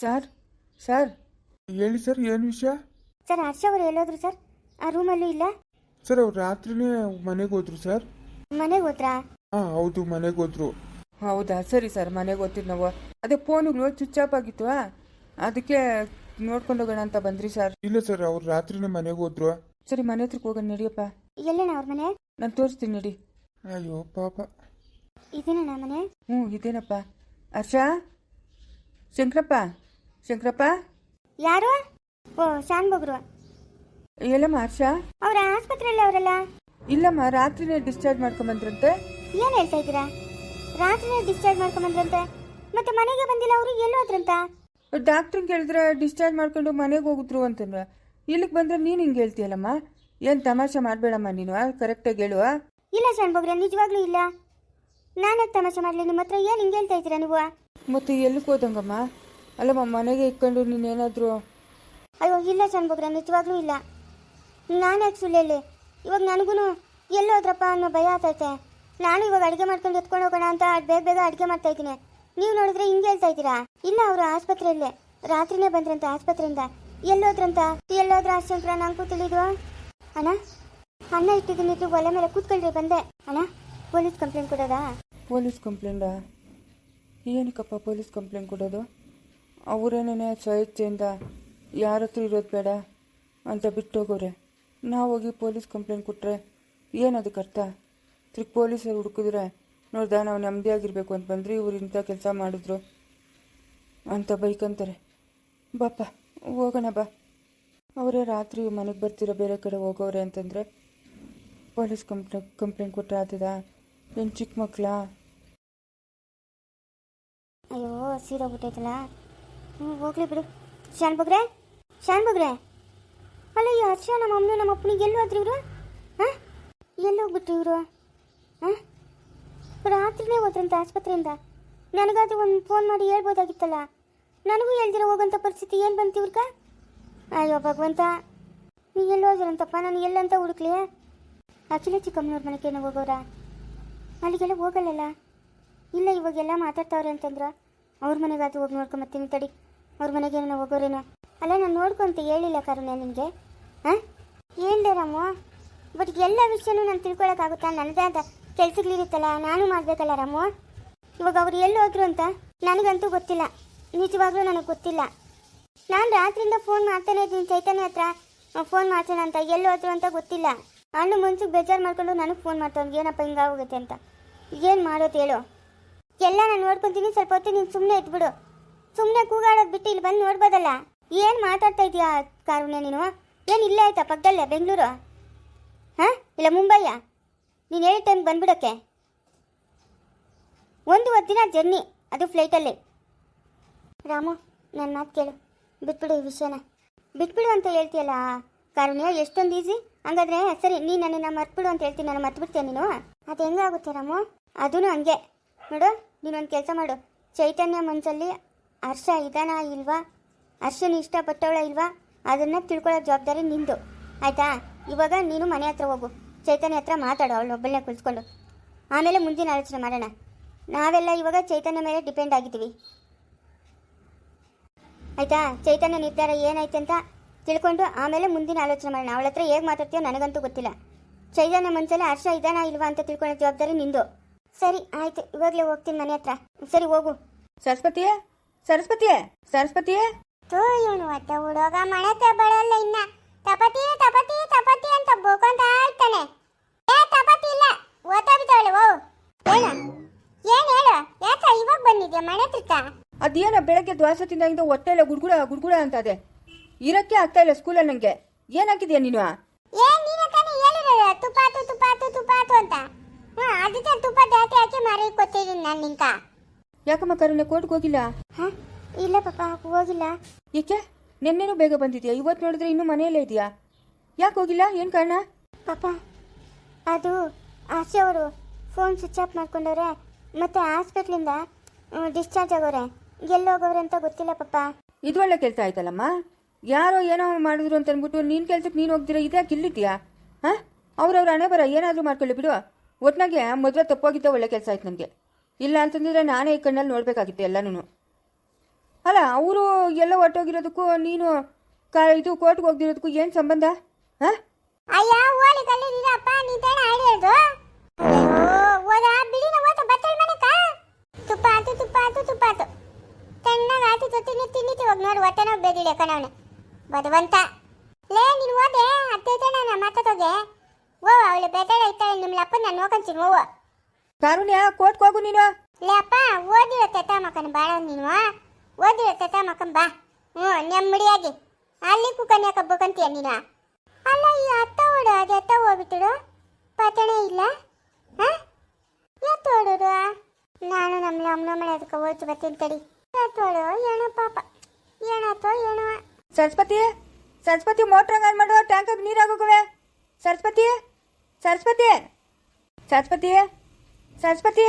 Sir sir. ಹೇಳಿ sir ಏನು ವಿಷಯ? ಸರ್ ಹರ್ಷ ಅವರು ಎಲ್ಲೋದ್ರು ಸರ್? ಆ ರೂಮಲ್ಲೂ ಇಲ್ಲ? ಸರ್ ಅವ್ರು ರಾತ್ರಿನೇ ಮನೆಗೆ ಹೋದ್ರು ಸರ್. ಮನೆಗೆ ಹೋದ್ರಾ? ಹಾ ಹೌದು ಮನೆಗೆ ಹೋದ್ರು. ಹೌದಾ? ಸರಿ ಸರ್ ಮನೆಗೆ ಹೋಗ್ತೀರಿ ನಾವು. ಅದೇ ಫೋನುಗಳು ಸ್ವಿಚ್ ಆಫ್ ಆಗಿತ್ತು ಅದಕ್ಕೆ ನೋಡ್ಕೊಂಡು ಹೋಗೋಣ ಅಂತ ಬಂದ್ರಿ ಸರ್. ಇಲ್ಲ ಸರ್ ಅವ್ರು ರಾತ್ರಿನೇ ಮನೆಗೆ ಹೋದ್ರು. ಸರಿ ಮನೆ ಹತ್ರಕ್ಕೆ ಹೋಗೋಣ ನಡಿಯಪ್ಪ. ಎಲ್ಲಣ್ಣ ಅವ್ರ ಮನೆ? ನಾನು ತೋರಿಸ್ತೀನಿ ನಡಿ. ಅಯ್ಯೋ ಪಾಪ. ಇದೇನಣ್ಣ ಮನೆ? ಹ್ಞೂ ಇದೇನಪ್ಪ. ಹರ್ಷ? ಶಂಕರಪ್ಪ? ಶಂಕರಪ್ಪ? ಯಾರು? ಓ ಶಾನ್ ಬಗ್ರು. ಎಲ್ಲಮ್ಮ ಹರ್ಷ? ಅವ್ರ ಆಸ್ಪತ್ರೆಯಲ್ಲಿ ಅವರಲ್ಲ? ಇಲ್ಲಮ್ಮ ರಾತ್ರಿನೇ ಡಿಸ್ಚಾರ್ಜ್ ಮಾಡ್ಕೊಂಬಂದ್ರಂತೆ. ಏನ್ ಹೇಳ್ತಾ ಇದ್ದೀರಾ? ರಾತ್ರಿನೇ ಡಿಸ್ಚಾರ್ಜ್ ಮಾಡ್ಕೊಂಬಂದ್ರಂತೆ. ಮತ್ತೆ ಮನೆಗೆ ಬಂದಿಲ್ಲ ಅವರು ಎಲ್ಲೋದ್ರಂತ ಡಾಕ್ಟ್ರ್ ಕೇಳಿದ್ರೆ ಡಿಸ್ಚಾರ್ಜ್ ಮಾಡ್ಕೊಂಡು ಮನೆಗೆ ಹೋಗಿದ್ರು ಅಂತಂದ್ರೆ. ಇಲ್ಲಿಗೆ ಬಂದ್ರೆ ನೀನು ಹಿಂಗೆ ಹೇಳ್ತೀಯಲ್ಲಮ್ಮ? ಏನು ತಮಾಷೆ ಮಾಡಬೇಡಮ್ಮ ನೀನು ಕರೆಕ್ಟಾಗಿ ಹೇಳುವ ಇಲ್ಲ ಶಾನ್ ಬಗ್ರೆ ನಿಜವಾಗ್ಲೂ ಇಲ್ಲ. ನಾನೇ ತಮಾಷೆ ಮಾಡ್ಲಿ? ನಿಮ್ಮ ಹತ್ರ ಏನ್ ಹಿಂಗೆ ಹೇಳ್ತಾ ಇದ್ದೀರಾ ನೀವು? ಮತ್ತೆ ಎಲ್ಲಿಗೆ ಹೋದಂಗಮ್ಮ? ಅಲ್ಲಮ್ಮ ಮನೆಗೆ ಇಟ್ಕೊಂಡು ನೀನೇನಾದರೂ ಅಯ್ಯೋ ಇಲ್ಲ ಶಾನ್ ಬಗ್ರೆ ನಿಜವಾಗ್ಲೂ ಇಲ್ಲ. ನಾನು ಸುಳ್ಳು ಹೇಳಿ ಇವಾಗ ನನಗೂ ಎಲ್ಲೋದ್ರಪ್ಪ ಅನ್ನೋ ಭಯ ಆಗ್ತೈತೆ. ನಾನು ಇವಾಗ ಅಡುಗೆ ಮಾಡ್ಕೊಂಡು ಎತ್ಕೊಂಡು ಹೋಗೋಣ ಅಂತ ಬೇಗ ಬೇಗ ಅಡುಗೆ ಮಾಡ್ತಾ ಇದ್ದೀನಿ. ನೀವು ನೋಡಿದ್ರೆ ಹಿಂಗೆ ಹೇಳ್ತಾ ಇದ್ದೀರಾ? ಇಲ್ಲ ಅವರು ಆಸ್ಪತ್ರೆಯಲ್ಲೇ. ರಾತ್ರಿನೇ ಬಂದ್ರಂತ ಆಸ್ಪತ್ರೆಯಿಂದ. ಎಲ್ಲೋದ್ರಂತ ಎಲ್ಲೋದ್ರ ಶಂಕರ ನಂಗೂ ತಿಳಿದು? ಅಣ್ಣ? ಅಣ್ಣ ಇಟ್ಟಿದ್ದೀನಿ ಇಟ್ಟು ಒಲೆ ಮೇಲೆ ಕೂತ್ಕೊಳ್ರಿ ಬಂದೆ. ಅಣ್ಣ ಪೊಲೀಸ್ ಕಂಪ್ಲೇಂಟ್ ಕೊಡೋದಾ? ಪೊಲೀಸ್ ಕಂಪ್ಲೇಂಟಾ? ಏನಕ್ಕಪ್ಪ ಪೊಲೀಸ್ ಕಂಪ್ಲೇಂಟ್ ಕೊಡೋದು? ಅವರೇನೇ ಸ್ವಯಚ್ಛೆಯಿಂದ ಯಾರ ಹತ್ರ ಇರೋದು ಬೇಡ ಅಂತ ಬಿಟ್ಟೋಗೋರೆ. ನಾವು ಹೋಗಿ ಪೊಲೀಸ್ ಕಂಪ್ಲೇಂಟ್ ಕೊಟ್ಟರೆ ಏನದಕ್ಕೆ ಅರ್ಥ? ತಿರ್ಗಿ ಪೊಲೀಸರು ಹುಡುಕಿದ್ರೆ ನೋಡ್ದ ನಾವು ನೆಮ್ಮದಿಯಾಗಿರ್ಬೇಕು ಅಂತ ಬಂದ್ರಿ ಇವ್ರು ಇಂಥ ಕೆಲಸ ಮಾಡಿದ್ರು ಅಂತ ಬೈಕಂತಾರೆ ಬಾಪ್ಪ ಹೋಗೋಣ ಬಾ. ಅವರೇ ರಾತ್ರಿ ಮನೆಗೆ ಬರ್ತಿರೋ ಬೇರೆ ಕಡೆ ಹೋಗೋರೆ ಅಂತಂದರೆ, ಪೊಲೀಸ್ ಕಂಪ್ಲೇ ಕಂಪ್ಲೇಂಟ್ ಕೊಟ್ಟರೆ ಆಗ್ತದಾ ಏನು ಚಿಕ್ಕ ಮಕ್ಕಳ ಅಯ್ಯೋ ಸೀರೋಗ್ಬಿಟ್ಟೈತಲ್ಲ ಹ್ಞೂ ಹೋಗ್ಲಿ ಬಿಡು. ಶಾನ್ ಬಗ್ರೆ? ಶಾನ್ ಬಗ್ರೆ? ಅಲ್ಲ ಈ ಹರ್ಷ ನಮ್ಮ ಅಮ್ಮನ ನಮ್ಮ ಅಪ್ಪನಿಗೆ ಎಲ್ಲಿ ಹೋದ್ರಿ ಇವರು? ಹಾಂ? ಎಲ್ಲಿ ಇವರು? ಹಾಂ? ರಾತ್ರಿನೇ ಹೋದ್ರಂತ ಆಸ್ಪತ್ರೆಯಿಂದ. ನನಗಾದ್ರೂ ಒಂದು ಫೋನ್ ಮಾಡಿ ಹೇಳ್ಬೋದಾಗಿತ್ತಲ್ಲ. ನನಗೂ ಹೇಳ್ದಿರ ಹೋಗೋಂಥ ಪರಿಸ್ಥಿತಿ ಏನು ಬಂತು ಇವ್ರಕ ಅಯ್ಯೋ, ಭಗವಂತ. ನೀ ಎಲ್ಲಿ ಹೋದ್ರಂತಪ್ಪ? ನಾನು ಎಲ್ಲಂತ ಹುಡುಕ್ಲಿ? ಅಖಿಲ ಚಿಕ್ಕಮ್ಮನವ್ರ ಮನೆಗೇನು ಹೋಗೋರ? ಅಲ್ಲಿಗೆಲ್ಲ ಹೋಗಲ್ಲಲ್ಲ? ಇಲ್ಲ, ಇವಾಗೆಲ್ಲ ಮಾತಾಡ್ತಾವ್ರೆ ಅಂತಂದ್ರೆ. ಅವ್ರ ಮನೆಗಾದ್ರೂ ಹೋಗಿ ನೋಡ್ಕೊಂಬತ್ತೀನಿ ತಡಿ. ಅವ್ರ ಮನೆಗೆ ಏನೋ ಹೋಗೋರೇನೋ. ಅಲ್ಲ, ನಾನು ನೋಡ್ಕೊಂತ ಹೇಳಿಲ್ಲ ಕರುಣೆ ನಿನಗೆ. ಹಾಂ ಹೇಳ್ದೆ ರಾಮು. ಬಟ್ ಎಲ್ಲ ವಿಷಯನೂ ನಾನು ತಿಳ್ಕೊಳಕ್ಕಾಗುತ್ತಾ? ನನ್ನದೇ ಅಂತ ಕೆಲ್ಸಗಳಿರುತ್ತಲ್ಲ ನಾನು ಮಾಡಬೇಕಲ್ಲ ರಾಮು. ಇವಾಗ ಅವ್ರು ಎಲ್ಲಿ ಹೋದ್ರು ಅಂತ ನನಗಂತೂ ಗೊತ್ತಿಲ್ಲ. ನಿಜವಾಗ್ಲೂ ನನಗೆ ಗೊತ್ತಿಲ್ಲ. ನಾನು ರಾತ್ರಿಯಿಂದ ಫೋನ್ ಮಾಡ್ತಾನೆ ಇದ್ದೀನಿ, ಚೈತನ್ಯ ಹತ್ರ. ಫೋನ್ ಮಾಡ್ತಾನೆ ಅಂತ, ಎಲ್ಲಿ ಹೋದ್ರು ಅಂತ ಗೊತ್ತಿಲ್ಲ. ಅಣ್ಣ ಮನ್ಸಿಗೆ ಬೇಜಾರು ಮಾಡ್ಕೊಂಡು ನನಗೆ ಫೋನ್ ಮಾಡ್ತಾವ್ನು ಏನಪ್ಪ ಹಿಂಗಾಗೋಗುತ್ತೆ ಅಂತ. ಏನು ಮಾಡೋದು ಹೇಳು. ಎಲ್ಲ ನಾನು ನೋಡ್ಕೊತೀನಿ, ಸ್ವಲ್ಪ ಹೊತ್ತು ನೀನು ಸುಮ್ಮನೆ ಇದ್ಬಿಡು. ಸುಮ್ಮನೆ ಕೂಗಾಡೋದು ಬಿಟ್ಟು ಇಲ್ಲಿ ಬಂದು ನೋಡ್ಬೋದಲ್ಲ? ಏನು ಮಾತಾಡ್ತಾ ಇದೀಯಾ ಕಾರುಣ್ಯ ನೀನು? ಏನು ಇಲ್ಲೇ ಆಯ್ತಾ ಪಕ್ಕದಲ್ಲೇ, ಬೆಂಗಳೂರು? ಹಾಂ? ಇಲ್ಲ ಮುಂಬೈಯ? ನೀನು ಹೇಳಿದ ಟೈಮ್ ಬಂದ್ಬಿಡೋಕ್ಕೆ ಒಂದು ದಿನ ಜರ್ನಿ, ಅದು ಫ್ಲೈಟಲ್ಲಿ. ರಾಮು ನನ್ನ ಮಾತು ಕೇಳು. ಬಿಟ್ಬಿಡು ಈ ವಿಷಯನ. ಬಿಟ್ಬಿಡು ಅಂತ ಹೇಳ್ತೀಯಲ್ಲ ಕಾರುಣ್ಯ, ಎಷ್ಟೊಂದು ಈಸಿ? ಹಂಗಾದ್ರೆ ಸರಿ ನೀ ನನ್ನನ್ನು ಮರ್ತ್ಬಿಡು ಅಂತ ಹೇಳ್ತೀನಿ, ನಾನು ಮರ್ತ್ಬಿಡ್ತೀಯ ನೀನು? ಅದು ಹೆಂಗಾಗುತ್ತೆ ರಾಮು? ಅದೂ ಹಂಗೆ. ನೋಡು, ನೀನೊಂದು ಕೆಲಸ ಮಾಡು. ಚೈತನ್ಯ ಮನಸ್ಸಲ್ಲಿ ಹರ್ಷ ಇದಾನ ಇಲ್ವಾ? ಹರ್ಷನ ಇಷ್ಟಪಟ್ಟವಳ ಇಲ್ವಾ? ಅದನ್ನು ತಿಳ್ಕೊಳ್ಳೋ ಜವಾಬ್ದಾರಿ ನಿಂದು. ಆಯ್ತಾ? ಇವಾಗ ನೀನು ಮನೆ ಹತ್ರ ಹೋಗು. ಚೈತನ್ಯ ಹತ್ರ ಮಾತಾಡು ಅವಳು ಒಬ್ಬಳನ್ನ ಕುಳಿಸ್ಕೊಂಡು. ಆಮೇಲೆ ಮುಂದಿನ ಆಲೋಚನೆ ಮಾಡೋಣ. ನಾವೆಲ್ಲ ಇವಾಗ ಚೈತನ್ಯ ಮೇಲೆ ಡಿಪೆಂಡ್ ಆಗಿದ್ದೀವಿ. ಆಯ್ತಾ? ಚೈತನ್ಯ ನಿರ್ಧಾರ ಏನೈತೆ ಅಂತ ತಿಳ್ಕೊಂಡು ಆಮೇಲೆ ಮುಂದಿನ ಆಲೋಚನೆ ಮಾಡೋಣ. ಅವಳ ಹತ್ರ ಹೇಗೆ ಮಾತಾಡ್ತೀಯೋ ನನಗಂತೂ ಗೊತ್ತಿಲ್ಲ. ಚೈತನ್ಯ ಮನಸ್ಸಲ್ಲಿ ಹರ್ಷ ಇದಾನ ಇಲ್ವಾ ಅಂತ ತಿಳ್ಕೊಳ್ಳೋ ಜವಾಬ್ದಾರಿ ನಿಂದು. ಸರಿ, ಆಯಿತು. ಇವಾಗಲೇ ಹೋಗ್ತೀನಿ ಮನೆ ಹತ್ರ. ಸರಿ, ಹೋಗು. ಸರಸ್ವತಿಯೇ? ಸರಸ್ವತಿಯೇ ಸರಸ್ವತಿಯೇ. ತೋ ಇವನು ಒಟ್ಟ ಹುಡುಗ ಮನೆ ಬರಲ್ಲ ಇನ್ನ. ತಪತಿ ತಪತಿ ತಪತಿ ಅಂತ ಬೋಕೊಂತ ಇರ್ತಾನೆ ಏ ತಪತಿ ಇಲ್ಲ. ಓದ್ತಾಬಿದ್ದಾಳೆ ಓ. ಏನ ಏನ್ ಹೇಳು? ಯಾಕ ಇವಾಗ ಬಂದಿದ್ಯಾ ಮನೆ ಹತ್ರಕ್ಕ? ಅದೇನ ಬೆಳಗ್ಗೆ ದ್ವಾಸ ತಿಂದಾಗಿಂದ ಹೊಟ್ಟೆ ಎಲ್ಲ ಗುಡ್ಗುಡ ಗುಡ್ಗುಡ ಅಂತದೆ ಇರಕ್ಕೆ ಆಗ್ತಾ ಇಲ್ಲ ಸ್ಕೂಲಲ್ಲಿ ನನಗೆ ಏನಾಗಿದೆಯಾ ನೀನು? ಏನ್ ನೀನ ತಾನೇ ಹೇಳಿರಲ್ಲ ತುಪಾತು ತುಪಾತು ತುಪಾತು ಅಂತ. ಹಾ ಅದಕ್ಕೆ ತುಪ್ಪ ಜಾಸ್ತಿ ಹಾಕಿ ಮಾರಿ ಕೊಟ್ಟಿದ್ದೀನಿ ನಾನು ನಿಂಕ ಯಾಕಮ್ಮ ಕರುಣೆ ಕೋರ್ಟ್ಗೆ ಹೋಗಿಲ್ಲ? ಇಲ್ಲ ಪಾಪ ಹೋಗಿಲ್ಲ. ಏಕೆ? ನಿನ್ನೆನೂ ಬೇಗ ಬಂದಿದ್ಯಾ? ಇವತ್ತು ನೋಡಿದ್ರೆ ಇನ್ನೂ ಮನೆಯಲ್ಲೇ ಇದೆಯಾ? ಯಾಕೆ ಹೋಗಿಲ್ಲ? ಏನು ಕಾರಣ? ಪಾಪ ಅದು ಆಸೆ ಅವರು ಫೋನ್ ಸ್ವಿಚ್ ಆಫ್ ಮಾಡ್ಕೊಂಡವ್ರೆ ಮತ್ತೆ ಹಾಸ್ಪಿಟ್ಲಿಂದ ಡಿಸ್ಚಾರ್ಜ್ ಆಗೋರೆ. ಎಲ್ಲಿ ಹೋಗೋರೆ ಅಂತ ಗೊತ್ತಿಲ್ಲ ಪಾಪ. ಇದು ಒಳ್ಳೆ ಕೆಲಸ ಆಯ್ತಲ್ಲಮ್ಮ? ಯಾರೋ ಏನೋ ಮಾಡಿದ್ರು ಅಂತ ಅಂದ್ಬಿಟ್ಟು ನೀನು ಕೆಲ್ಸಕ್ಕೆ ನೀನು ಹೋಗ್ದಿರ ಇದ್ಯಾಕೆ ಇಲ್ಲಿದ್ಯಾ? ಹಾಂ? ಅವ್ರವ್ರ ಹಣೆ ಬರ ಏನಾದರೂ ಮಾಡ್ಕೊಳ್ಳಿ ಬಿಡು. ಒಟ್ನಾಗೆ ಮದುವೆ ತಪ್ಪೋಗಿದ್ದ ಒಳ್ಳೆ ಕೆಲಸ ಆಯ್ತು ನನಗೆ. ಇಲ್ಲ ಅಂತಂದಿದ್ರೆ ನಾನೇ ಈ ಕಣ್ಣಲ್ಲಿ ನೋಡಬೇಕಾಗಿತ್ತು ಎಲ್ಲನೂ ಅಲ್ಲ ಅವರು ಎಲ್ಲ ಹೊರಟೋಗಿರೋದಕ್ಕೂ ನೀನು ಕ ಇದು ಕೋರ್ಟ್ಗೆ ಹೋಗ್ದಿರೋದಕ್ಕೂ ಏನು ಸಂಬಂಧ? ಹಾಂ? ಅಯ್ಯ ಓಲಿ ಕಲ್ಲಿದ್ದೀರಪ್ಪ ನೀ ತಾನೆ ಅಯ್ಯೋ ಓದ ಬಿಡಿನ ಓತ ಬತ್ತಳ ಮನೆಕ ತುಪ್ಪ ಆತು ತುಪ್ಪ ಆತು ತುಪ್ಪ ಆತು ತಣ್ಣಗ ಆತು ತಿನ್ನಿ ತಿನ್ನಿತಿ ಹೋಗಿ ನೋಡು ಹೊಟ್ಟೆನೋ ಬೆದಿಡೆ ಕಣವನೆ ಬದವಂತ ಲೇ ನೀನು ಓದೆ ಅತ್ತೆ ತಣ್ಣ ಮಾತಾಡೋಗೆ ಓ ಅವಳು ಬೆದಡ ಇತ್ತಾಳೆ ನಿಮ್ಮ ಅಪ್ಪ ನಾನು ನೋಡ್ಕೊಂತೀನಿ ಓವ ಕಾರುಣ್ಯ ಕೋರ್ಟ್ಗೆ ಹೋಗು ನೀನು. ಲೇ ಅಪ್ಪ ಓದಿರೋ ತೆತ್ತ ಮಕ್ಕನ ಬಾಳ ನೀನು. ಓದಿರೋ ತೆತ್ತ ಮಕ್ಕನ್ ಬಾ ಹ್ಞೂ ನೆಮ್ಮಡಿಯಾಗಿ ಅಲ್ಲಿ ಕುಕ್ಕನ್ ಯಾಕಬ್ಬಕಂತೀಯ ನೀನ? ಅಲ್ಲ, ಈ ಅತ್ತ ಓಡು, ಅದು ಅತ್ತ ಹೋಗ್ಬಿಟ್ಟಿಡು. ಪತಣೆ ಇಲ್ಲ. ಹಾಂ? ಎತ್ತ ಓಡೋದು? ನಾನು ನಮ್ಮ ಅಮ್ಮನ ಮನೆ ಅದಕ್ಕೆ ಹೋಯ್ತು ಬರ್ತೀನಿ ತಡಿ. ಎತ್ತೋಡು ಏನೋ ಪಾಪ. ಏನಾತೋ ಏನೋ. ಸರಸ್ವತಿ ಸರಸ್ವತಿ ಮೋಟ್ರ್ ಆನ್ ಮಾಡು ಟ್ಯಾಂಕಾಗ ನೀರು ಆಗೋಗವೆ ಸರಸ್ವತಿ ಸರಸ್ವತಿ ಸರಸ್ವತಿ ಸರಸ್ವತಿ.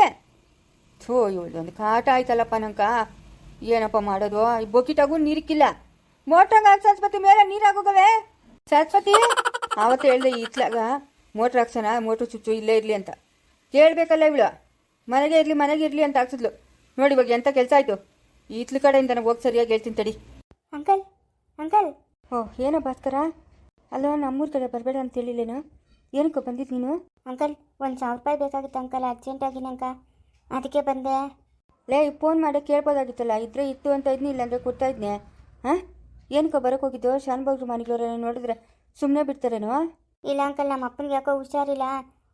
ಥೂ ಇವಳದೊಂದು ಕಾಟ ಆಯ್ತಲ್ಲಪ್ಪ ನಂಕ ಏನಪ್ಪ ಮಾಡೋದು? ಈ ಬೊಕಿಟಾಗೂ ನೀರಿಕ್ಕಿಲ್ಲ. ಮೋಟ್ರಂಗ ಸರಸ್ವತಿ ಮೇಲೆ ನೀರು ಆಗೋಗವೆ ಸರಸ್ವತಿ ಆವತ್ತು ಹೇಳ್ದೆ ಇತ್ಲಾಗ ಮೋಟ್ರ್ ಹಾಕ್ಸೋಣ ಮೋಟ್ರ್ ಚುಚ್ಚು ಇಲ್ಲೇ ಇರಲಿ ಅಂತ. ಕೇಳಬೇಕಲ್ಲ ಇವಳು. ಮನೆಗೆ ಇರಲಿ ಮನೆಗೆ ಇರಲಿ ಅಂತ ಹಾಕ್ಸಿದ್ಲು. ನೋಡಿ ಇವಾಗ ಎಂಥ ಕೆಲಸ ಆಯಿತು. ಈತ್ಲ ಕಡೆಯಿಂದ ಹೋಗಿ ಸರಿಯಾಗಿ ಹೇಳ್ತೀನಿ ತಡಿ. Uncle uncle. ಓ ಏನೋ ಭಾಸ್ಕರ? ಅಲ್ಲ ನಮ್ಮೂರ ಕಡೆ ಬರಬೇಡ ಅಂತ ಹೇಳಿಲ್ಲೇನು? ಏನಕ್ಕೋ ಬಂದಿದ್ದು ನೀನು? ಅಂಕಲ್ ಒಂದು ಸಾವಿರ ರೂಪಾಯಿ ಬೇಕಾಗಿತ್ತು ಅಂಕಲ್ ಅರ್ಜೆಂಟಾಗಿ ನಂಕ ಅದಕ್ಕೆ ಬಂದೆ. ಲೇ ಫೋನ್ ಮಾಡಿ ಕೇಳ್ಬೋದಾಗಿತ್ತಲ್ಲ ಇದ್ರೆ ಇತ್ತು ಅಂತ ಇದ್ನಿ ಇಲ್ಲಾಂದ್ರೆ ಕೊಡ್ತಾ ಇದ್ನೆ. ಹಾಂ? ಏನಕ್ಕೋ ಬರೋಕೆ ಶಾನ್ ಶಾನ್ಭಾಗ್ರು ಮನೆಗಳವ್ರ ನೋಡಿದ್ರೆ ಸುಮ್ಮನೆ ಬಿಡ್ತಾರೇನೋ? ಇಲ್ಲ ಅಂಕಲ್ ನಮ್ಮ ಅಪ್ಪನಿಗೆ ಯಾಕೋ ಹುಷಾರಿಲ್ಲ.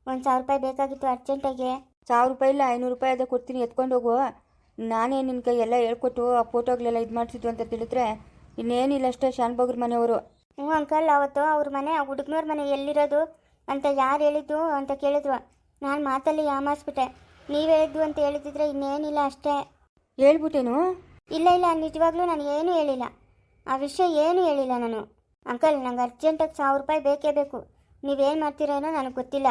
ಒಂದು ಸಾವಿರ ರೂಪಾಯಿ ಬೇಕಾಗಿತ್ತು ಅರ್ಜೆಂಟಾಗಿ. ಸಾವಿರ ರೂಪಾಯಿ ಇಲ್ಲ ಐನೂರು ರೂಪಾಯಿ ಅದೇ ಕೊಡ್ತೀನಿ ಎತ್ಕೊಂಡು ಹೋಗು. ನಾನೇ ನಿನ್ನ ಕೈ ಎಲ್ಲ ಹೇಳ್ಕೊಟ್ಟು ಆ ಫೋಟೋಗಳೆಲ್ಲ ಇದು ಮಾಡಿಸಿದ್ದು ಅಂತ ತಿಳಿದ್ರೆ ಇನ್ನೇನಿಲ್ಲ ಅಷ್ಟೇ ಶಾನ್ಭಾಗ್ರ ಮನೆಯವರು. ಹ್ಞೂ ಅಂಕಲ್ ಅವತ್ತು ಅವ್ರ ಮನೆ ಆ ಹುಡುಗನವ್ರ ಮನೆ ಎಲ್ಲಿರೋದು ಅಂತ ಯಾರು ಹೇಳಿದ್ದು ಅಂತ ಕೇಳಿದ್ರು. ನಾನು ಮಾತಲ್ಲಿ ಯಾಮಾರಿಸ್ಬಿಟ್ಟೆ. ನೀವು ಹೇಳಿದ್ದು ಅಂತ ಹೇಳಿದ್ರೆ ಇನ್ನೇನಿಲ್ಲ ಅಷ್ಟೇ. ಹೇಳ್ಬಿಟ್ಟೇನು? ಇಲ್ಲ ಇಲ್ಲ ನಿಜವಾಗ್ಲೂ ನಾನು ಏನು ಹೇಳಿಲ್ಲ. ಆ ವಿಷಯ ಏನೂ ಹೇಳಿಲ್ಲ ನಾನು. ಅಂಕಲ್ ನಂಗೆ ಅರ್ಜೆಂಟಾಗಿ ಸಾವಿರ ರೂಪಾಯಿ ಬೇಕೇ ಬೇಕು. ನೀವೇನು ಮಾಡ್ತೀರೇನೋ ನನಗೆ ಗೊತ್ತಿಲ್ಲ.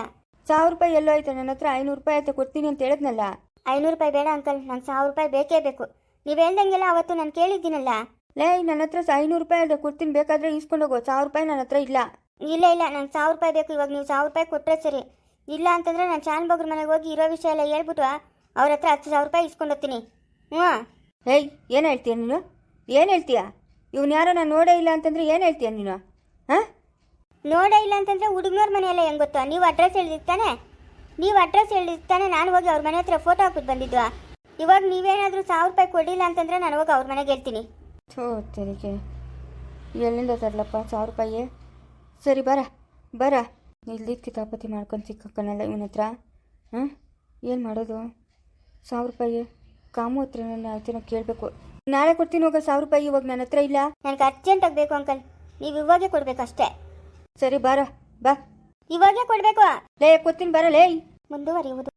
ಸಾವಿರ ರೂಪಾಯಿ ಎಲ್ಲೋ ಆಯ್ತು ನನ್ನ ಹತ್ರ ಐನೂರು ರೂಪಾಯಿ ಆಯ್ತು ಕೊಡ್ತೀನಿ ಅಂತ ಹೇಳಿದ್ನಲ್ಲ? ಐನೂರು ರೂಪಾಯಿ ಬೇಡ ಅಂಕಲ್ ನಂಗೆ ಸಾವಿರ ರೂಪಾಯಿ ಬೇಕೇ ಬೇಕು. ನೀವು ಹೇಳ್ದಂಗೆಲ್ಲ ಅವತ್ತು ನಾನು ಕೇಳಿದ್ದೀನಲ್ಲ. ಲೇ ನನ್ನ ಹತ್ರ ಐನೂರು ರೂಪಾಯಿ ಅದೇ ಕೊಡ್ತೀನಿ ಬೇಕಾದ್ರೆ ಇಸ್ಕೊಂಡು ಹೋಗು. ಸಾವಿರ ರೂಪಾಯಿ ನನ್ನ ಹತ್ರ ಇಲ್ಲ. ಇಲ್ಲ ಇಲ್ಲ ನಂಗೆ ಸಾವಿರ ರೂಪಾಯಿ ಬೇಕು ಇವಾಗ ನೀವು ಸಾವಿರ ರೂಪಾಯಿ ಕೊಟ್ಟರೆ ಸರಿ. ಇಲ್ಲ ಅಂತಂದ್ರೆ ನಾನು ಚಾನ್ ಬಗ್ರ ಮನೆಗೆ ಹೋಗಿ ಇರೋ ವಿಷಯ ಎಲ್ಲ ಹೇಳ್ಬಿಟ್ಟು ಅವ್ರ ಹತ್ರ ಹತ್ತು ಸಾವಿರ ರೂಪಾಯಿ ಇಸ್ಕೊಂಡೋಗ್ತೀನಿ ಹ್ಞೂ ಹೇಯ್ ಏನು ಹೇಳ್ತೀಯ ನೀನು? ಏನು ಹೇಳ್ತೀಯ? ಇವ್ನು ಯಾರೋ ನಾನು ನೋಡೇ ಇಲ್ಲ ಅಂತಂದರೆ ಏನು ಹೇಳ್ತೀಯ ನೀನು? ಹಾಂ? ನೋಡೇ ಇಲ್ಲ ಅಂತಂದರೆ ಹುಡುಗನವ್ರ ಮನೆಯೆಲ್ಲ ಹೆಂಗೆ ಗೊತ್ತು? ನೀವು ಅಡ್ರೆಸ್ ಹೇಳಿರ್ತಾನೆ ನೀವು ಅಡ್ರೆಸ್ ಹೇಳಿರ್ತಾನೆ ನಾನು ಹೋಗಿ ಅವ್ರ ಮನೆ ಹತ್ರ ಫೋಟೋ ಹಾಕ್ಬಿಟ್ಟು ಬಂದಿದ್ದು. ಇವಾಗ ನೀವೇನಾದರೂ ಸಾವಿರ ರೂಪಾಯಿ ಕೊಡಿಲ್ಲ ಅಂತಂದರೆ ನಾನು ಹೋಗಿ ಅವ್ರ ಮನೆಗೆ ಹೇಳ್ತೀನಿ. ಥೋ ತೆರಿಗೆ ಎಲ್ಲಿಂದ ತರಲಪ್ಪ ಸಾವಿರ ರೂಪಾಯಿ? ಸರಿ ಬರ ಬರ. ಇಲ್ಲಿ ಕಿತಾಪತಿ ಮಾಡ್ಕೊಂಡು ಸಿಕ್ಕಕ್ಕನಲ್ಲ ಇವನ ಹತ್ರ ಹಾಂ? ಏನು ಮಾಡೋದು? ಸಾವಿರ ರೂಪಾಯಿ ಕಾಮು ಹತ್ರ ನನ್ನ ಹತ್ರ ಕೇಳಬೇಕು. ನಾಳೆ ಕೊಡ್ತೀನಿ ಹೋಗೋ ಸಾವಿರ ರೂಪಾಯಿ ಇವಾಗ ನನ್ನ ಹತ್ರ ಇಲ್ಲ? ನನಗೆ ಅರ್ಜೆಂಟ್ ಆಗಬೇಕು ಅಂಕಲ್ ನೀವು ಇವಾಗೇ ಕೊಡಬೇಕು ಅಷ್ಟೇ. ಸರಿ ಬಾರ ಬಾ. ಇವಾಗೇ ಕೊಡಬೇಕು. ಲೇ ಕೊಡ್ತೀನಿ ಬಾರ ಲೇ. ಮುಂದುವರಿಯುವುದು.